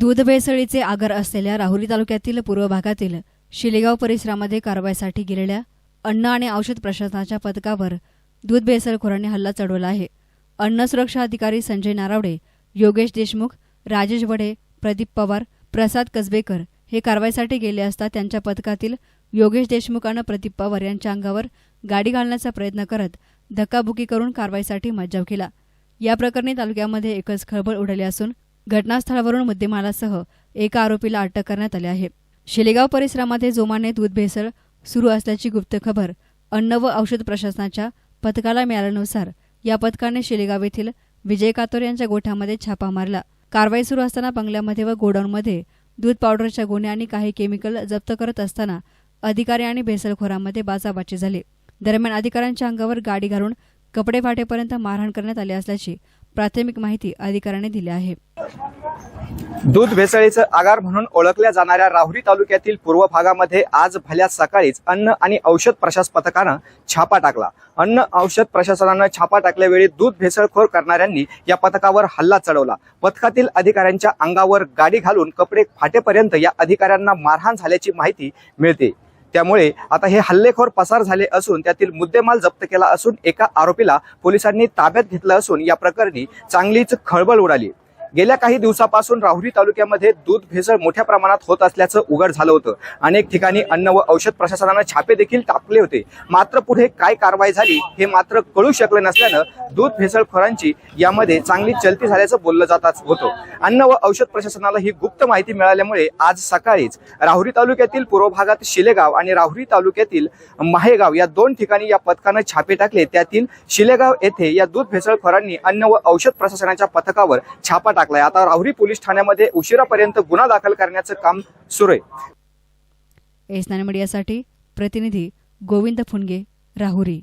दूध भेसळीचे आगर असलेल्या राहुरी तालुक्यातील पूर्व भागातील शिलेगाव परिसरामध्ये कारवाईसाठी गेलेल्या अन्न आणि औषध प्रशासनाच्या पथकावर दूध भेसळखोरांनी हल्ला चढवला आहे. अन्न सुरक्षा अधिकारी संजय नारावडे योगेश देशमुख राजेश वडे प्रदीप पवार प्रसाद कसबेकर हे कारवाईसाठी गेले असता त्यांच्या पथकातील योगेश देशमुख आणि प्रदीप पवार यांच्या अंगावर गाडी घालण्याचा प्रयत्न करत धक्काबुकी करून कारवाईसाठी मज्जाव केला. या प्रकरणी तालुक्यामध्ये एकच खळबळ उडाली असून घटनास्थळावरून मुद्देमालासह एका आरोपीला अटक करण्यात आली आहे. शिलेगाव परिसरामध्ये जोमाने दूध भेसळ सुरू असल्याची गुप्त खबर अन्न व औषध प्रशासनाच्या पथकाला मिळाल्यानुसार या पथकाने शिलेगाव येथील विजय कातोर यांच्या गोठ्यामध्ये छापा मारला. कारवाई सुरू असताना बंगल्यामध्ये व गोडाऊनमध्ये दूध पावडरच्या गुन्हे आणि काही केमिकल जप्त करत असताना अधिकारी आणि भेसळखोरांमध्ये बाचाबाची झाली. दरम्यान अधिकाऱ्यांच्या अंगावर गाडी घालून कपडे फाटेपर्यंत मारहाण करण्यात आली असल्याची प्राथमिक माहिती अधिकाऱ्याने दिली आहे. दूध भेसळीचं आगार म्हणून ओळखल्या जाणाऱ्या राहुरी तालुक्यातील पूर्व भागामध्ये आज भल्या सकाळीच अन्न आणि औषध प्रशास पथकानं छापा टाकला. अन्न औषध प्रशासनानं छापा टाकल्यावेळी दूध भेसळखोर करणाऱ्यांनी या पथकावर हल्ला चढवला. पथकातील अधिकाऱ्यांच्या अंगावर गाडी घालून कपडे फाटेपर्यंत या अधिकाऱ्यांना मारहाण झाल्याची माहिती मिळते. त्यामुळे आता हे हल्लेखोर पसार झाले असून त्यातील मुद्देमाल जप्त केला असून एका आरोपीला पोलिसांनी ताब्यात घेतलं असून या प्रकरणी चांगलीच खळबळ उडाली. गेल्या काही दिवसापासून राहुरी तालुक्यामध्ये दूध भेसळ मोठ्या प्रमाणात होत असल्याचं उघड झालं होतं. अनेक ठिकाणी अन्न व औषध प्रशासनानं छापे देखील टाकले होते. मात्र पुढे काय कारवाई झाली हे मात्र कळू शकलं नसल्यानं दूध भेसळखोरांची यामध्ये चांगली चलती झाल्याचं बोललं जात होतं. अन्न व औषध प्रशासनाला ही गुप्त माहिती मिळाल्यामुळे आज सकाळीच राहुरी तालुक्यातील पूर्व भागात शिलेगाव आणि राहुरी तालुक्यातील माहेगाव या दोन ठिकाणी या पथकानं छापे टाकले. त्यातील शिलेगाव येथे या दूध भेसळखोरांनी अन्न व औषध प्रशासनाच्या पथकावर छापा टाकलाय. आता राहुरी पोलीस ठाण्यामध्ये उशिरापर्यंत गुन्हा दाखल करण्याचं काम सुरू आहे. एस नाइन मीडियासाठी प्रतिनिधी गोविंद फुनगे राहुरी.